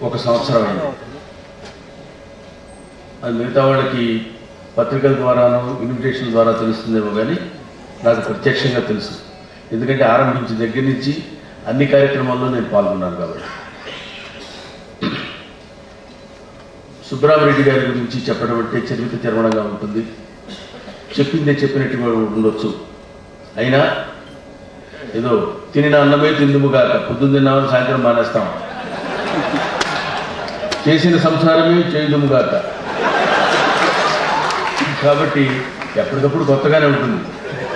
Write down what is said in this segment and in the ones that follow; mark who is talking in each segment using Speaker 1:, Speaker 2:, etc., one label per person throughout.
Speaker 1: ఒక సంవత్సరం అయింది. అది మిగతా వాళ్ళకి పత్రికల ద్వారాను ఇన్విటేషన్ ద్వారా తెలుస్తుందేమో కానీ నాకు ప్రత్యక్షంగా తెలుసు. ఎందుకంటే ఆరంభించిన దగ్గర నుంచి అన్ని కార్యక్రమాల్లో నేను పాల్గొన్నాను కాబట్టి. సుబ్బరామరెడ్డి గారి గురించి చెప్పడం అంటే చరిత్ర చరవణంగా ఉంటుంది. చెప్పిందే చెప్పినట్టుగా ఉండొచ్చు. అయినా ఏదో తినిన అన్నమే తిందుముగాక పొద్దున్న తిన్నామని సాయంత్రం మానేస్తాం. చేసిన సంసారమే చేయుదుముగాక కాబట్టి ఎప్పటికప్పుడు కొత్తగానే ఉంటుంది.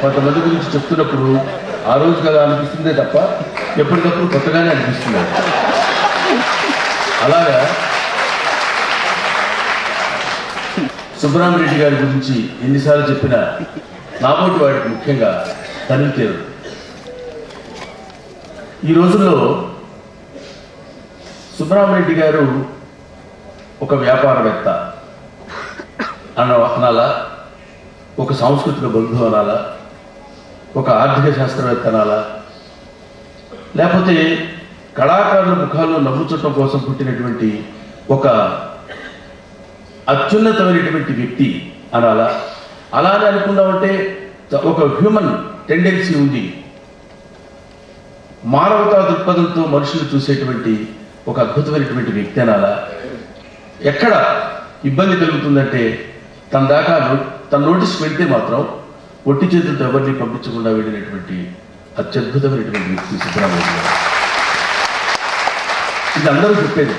Speaker 1: కొంతమంది గురించి చెప్తున్నప్పుడు ఆ రోజు కదా అనిపిస్తుందే తప్ప ఎప్పటికప్పుడు కొత్తగానే అనిపిస్తుంది. అలాగా? సుబ్బరామరెడ్డి గారి గురించి ఎన్నిసార్లు చెప్పినా నాబోటి వాడికి ముఖ్యంగా తనివి తీరు ఈ రోజుల్లో సుబ్బరామరెడ్డి గారు ఒక వ్యాపారవేత్త. అన్న అనాలా ఒక సాంస్కృతిక బంధువు అనాలా ఒక ఆర్థిక శాస్త్రవేత్త అనాలా లేకపోతే కళాకారుల ముఖాల్లో నవ్వు కోసం పుట్టినటువంటి ఒక అత్యున్నతమైనటువంటి వ్యక్తి అనాలా. అలానే అనుకున్నామంటే ఒక హ్యూమన్ టెండెన్సీ ఉంది. మానవతా దృక్పథంతో మనుషులు చూసేటువంటి ఒక అద్భుతమైనటువంటి వ్యక్తి అనాలా. ఎక్కడ ఇబ్బంది కలుగుతుందంటే తన దాకా తన నోటీస్కి పెడితే మాత్రం ఒట్టి చేతులతో ఎవరిని పంపించకుండా వెళ్ళినటువంటి అత్యద్భుతమైనటువంటి వ్యక్తి సిద్ధరామయ్య గారు. ఇది అందరూ చెప్పేది.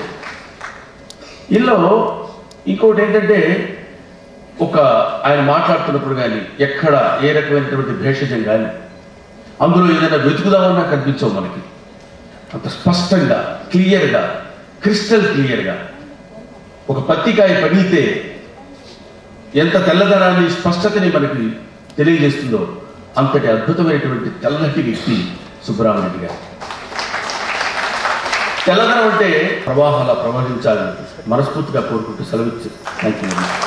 Speaker 1: ఇందులో ఇంకోటి ఏంటంటే ఒక ఆయన మాట్లాడుతున్నప్పుడు కానీ ఎక్కడ ఏ రకమైనటువంటి భేషజం కానీ అందులో ఏదైనా వెతుకుదామన్నా కనిపించవు మనకి. అంత స్పష్టంగా క్లియర్గా క్రిస్టల్ క్లియర్గా. ఒక పత్తికాయ పగిలితే ఎంత తెల్లదనాన్ని స్పష్టతని మనకి తెలియజేస్తుందో అంతటి అద్భుతమైనటువంటి తెల్లటి వ్యక్తి సుబ్బరామరెడ్డి గారు. తెల్లదనం అంటే ప్రవాహాల ప్రవహించాలని మనస్ఫూర్తిగా కోరుకుంటూ సెలవిచ్చు థ్యాంక్ యూ